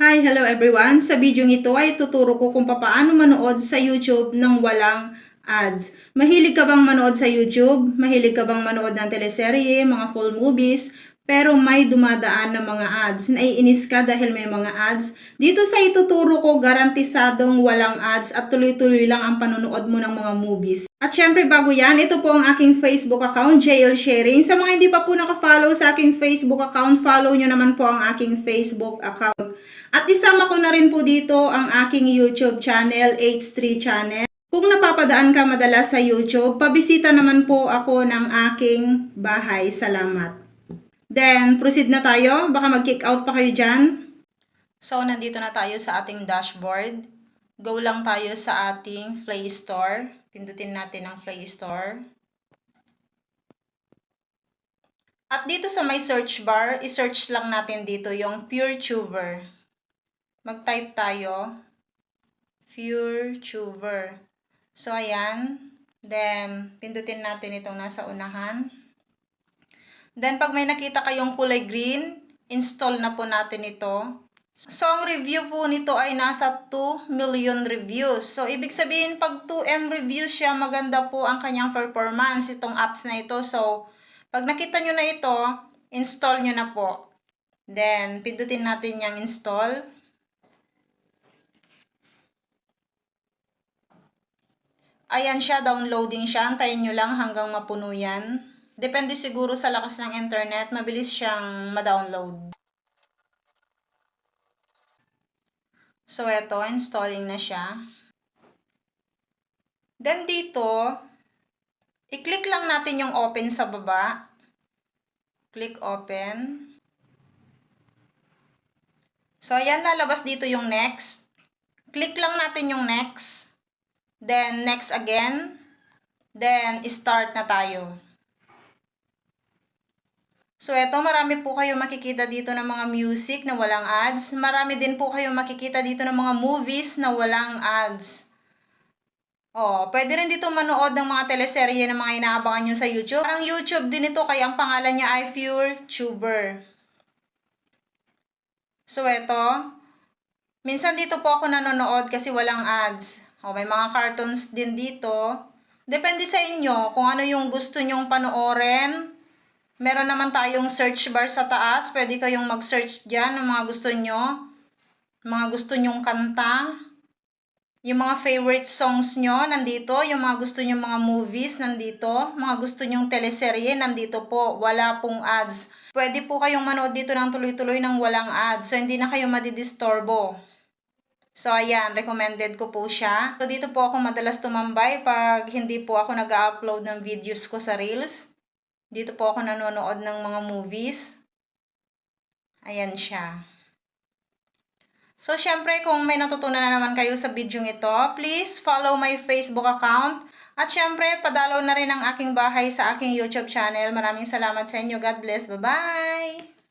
Hi, hello everyone! Sa video ito ay tuturo ko kung paano manood sa YouTube ng walang ads. Mahilig ka bang manood sa YouTube? Mahilig ka bang manood ng teleserye, mga full movies? Pero may dumadaan na mga ads. Naiinis ka dahil may mga ads? Dito sa ituturo ko, garantisadong walang ads at tuloy-tuloy lang ang panonood mo ng mga movies. At syempre bago yan, ito po ang aking Facebook account, JL Sharing. Sa mga hindi pa po nakafollow sa aking Facebook account, follow nyo naman po ang aking Facebook account. At isama ko na rin po dito ang aking YouTube channel, H3 Channel. Kung napapadaan ka madalas sa YouTube, pabisita naman po ako ng aking bahay. Salamat. Then, proceed na tayo. Baka mag-kick out pa kayo dyan. So, nandito na tayo sa ating dashboard. Go lang tayo sa ating Play Store. Pindutin natin ang Play Store. At dito sa may search bar, i-search lang natin dito yung PureTuber. Mag-type tayo. PureTuber. So, ayan. Then, pindutin natin itong nasa unahan. Then, pag may nakita kayong kulay green, install na po natin ito. So, ang review po nito ay nasa 2 million reviews. So, ibig sabihin, pag 2M reviews siya, maganda po ang kanyang performance, itong apps na ito. So, pag nakita nyo na ito, install nyo na po. Then, pindutin natin yung install. Ayan siya, downloading siya. Antayin nyo lang hanggang mapuno yan. Depende siguro sa lakas ng internet, mabilis siyang ma-download. So, eto, installing na siya. Then, dito, i-click lang natin yung open sa baba. Click open. So, ayan, lalabas dito yung next. Click lang natin yung next. Then, next again. Then, start na tayo. So, eto, marami po kayo makikita dito ng mga music na walang ads. Marami din po kayo makikita dito ng mga movies na walang ads. Oh, pwede rin dito manood ng mga teleserye na mga inaabangan nyo sa YouTube. Parang YouTube din ito, kaya ang pangalan niya ay Pure Tuber. So, eto, minsan dito po ako nanonood kasi walang ads. Oh, may mga cartoons din dito. Depende sa inyo kung ano yung gusto nyong panoorin. Meron naman tayong search bar sa taas. Pwede kayong mag-search dyan ng mga gusto nyo. Mga gusto nyong kanta. Yung mga favorite songs nyo, nandito. Yung mga gusto nyong mga movies, nandito. Mga gusto nyong teleserye, nandito po. Wala pong ads. Pwede po kayong manood dito ng tuloy-tuloy ng walang ads. So, hindi na kayo madidistorbo. So, ayan, recommended ko po siya. So, dito po ako madalas tumambay pag hindi po ako nag-upload ng videos ko sa Reels. Dito po ako nanonood ng mga movies. Ayan siya. So, syempre, kung may natutunan na naman kayo sa video ito, please follow my Facebook account. At syempre, padalaw na rin ang aking bahay sa aking YouTube channel. Maraming salamat sa inyo. God bless. Bye-bye!